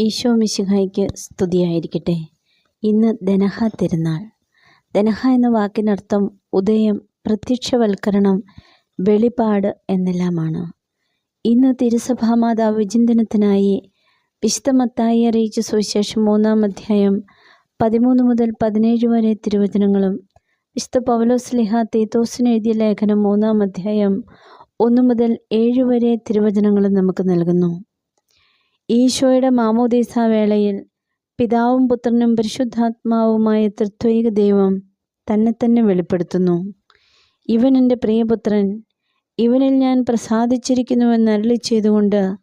ഈശോ മിശിഹായ്ക്ക് സ്തുതിയായിരിക്കട്ടെ. ഇന്ന് ദനഹ തിരുനാൾ. ദനഹ എന്ന വാക്കിനർത്ഥം ഉദയം പ്രത്യക്ഷവൽക്കരണം വെളിപാട് എന്നെല്ലാമാണ്. ഇന്ന് തിരുസഭാമാതാവ് വിചിന്തനത്തിനായി വിശുദ്ധമത്തായി അറിയിച്ച സുവിശേഷം മൂന്നാം അധ്യായം പതിമൂന്ന് മുതൽ പതിനേഴ് വരെ തിരുവചനങ്ങളും വിശുദ്ധ പൗലോസ് ലിഹ തീത്തോസിന് എഴുതിയ ലേഖനം മൂന്നാം അധ്യായം ഒന്ന് മുതൽ ഏഴ് വരെ തിരുവചനങ്ങളും നമുക്ക് നൽകുന്നു. ഈശോയുടെ മാമോദീസ വേളയിൽ പിതാവും പുത്രനും പരിശുദ്ധാത്മാവുമായ തൃത്വൈക ദൈവം തന്നെ തന്നെ വെളിപ്പെടുത്തുന്നു. ഇവൻ എന്റെ പ്രിയപുത്രൻ ഇവനിൽ ഞാൻ പ്രസാദിച്ചിരിക്കുന്നുവെന്ന് അരളി ചെയ്തുകൊണ്ട്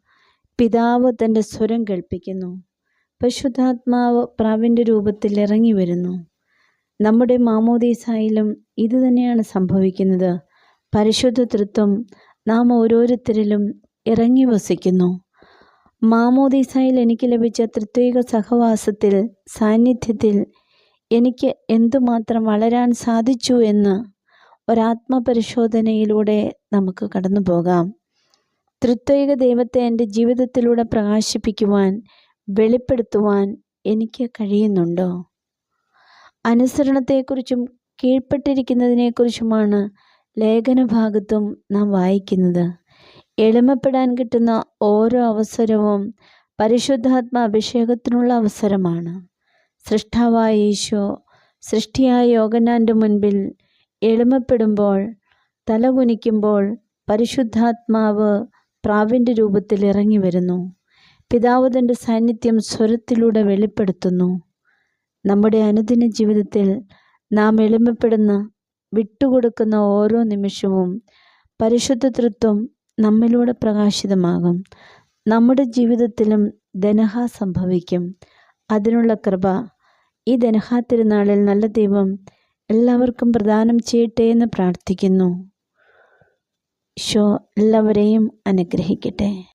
പിതാവ് തന്റെ സ്വരം കേൾപ്പിക്കുന്നു. പരിശുദ്ധാത്മാവ് പ്രാവിന്റെ രൂപത്തിൽ ഇറങ്ങി വരുന്നു നമ്മുടെ മാമോദീസായിലും ഇതുതന്നെയാണ് സംഭവിക്കുന്നത്. പരിശുദ്ധ തൃത്വം നാം ഓരോരുത്തരിലും ഇറങ്ങി വസിക്കുന്നു. മാമോദീസായിൽ എനിക്ക് ലഭിച്ച തൃത്വിക സഹവാസത്തിൽ സാന്നിധ്യത്തിൽ എനിക്ക് എന്തുമാത്രം വളരാൻ സാധിച്ചു എന്ന് ഒരാത്മപരിശോധനയിലൂടെ നമുക്ക് കടന്നു പോകാം. തൃത്വിക ദൈവത്തെ എന്റെ ജീവിതത്തിലൂടെ പ്രകാശിപ്പിക്കുവാൻ വെളിപ്പെടുത്തുവാൻ എനിക്ക് കഴിയുന്നുണ്ടോ? അനുസരണത്തെക്കുറിച്ചും കീഴ്പ്പെട്ടിരിക്കുന്നതിനെക്കുറിച്ചുമാണ് ലേഖനഭാഗത്തും നാം വായിക്കുന്നത്. എളിമപ്പെടാൻ കിട്ടുന്ന ഓരോ അവസരവും പരിശുദ്ധാത്മ അഭിഷേകത്തിനുള്ള അവസരമാണ്. സൃഷ്ടാവായ ഈശോ സൃഷ്ടിയായ യോഗനാന്റെ മുൻപിൽ എളിമപ്പെടുമ്പോൾ തലകുനിക്കുമ്പോൾ പരിശുദ്ധാത്മാവ് പ്രാവിന്റെ രൂപത്തിൽ ഇറങ്ങി വരുന്നു പിതാവ് തന്റെ സാന്നിധ്യം സ്വരത്തിലൂടെ വെളിപ്പെടുത്തുന്നു. നമ്മുടെ അനുദിന ജീവിതത്തിൽ നാം എളിമപ്പെടുന്ന വിട്ടുകൊടുക്കുന്ന ഓരോ നിമിഷവും പരിശുദ്ധ തൃത്വം നമ്മിലൂടെ പ്രകാശിതമാകും. നമ്മുടെ ജീവിതത്തിലും ധനഹ സംഭവിക്കും. അതിനുള്ള കൃപ. ഈ ധനഹ തിരുനാളിൽ നല്ല ദൈവം എല്ലാവർക്കും പ്രദാനം ചെയ്യട്ടെ എന്ന് പ്രാർത്ഥിക്കുന്നു. ഷോ എല്ലാവരെയും അനുഗ്രഹിക്കട്ടെ.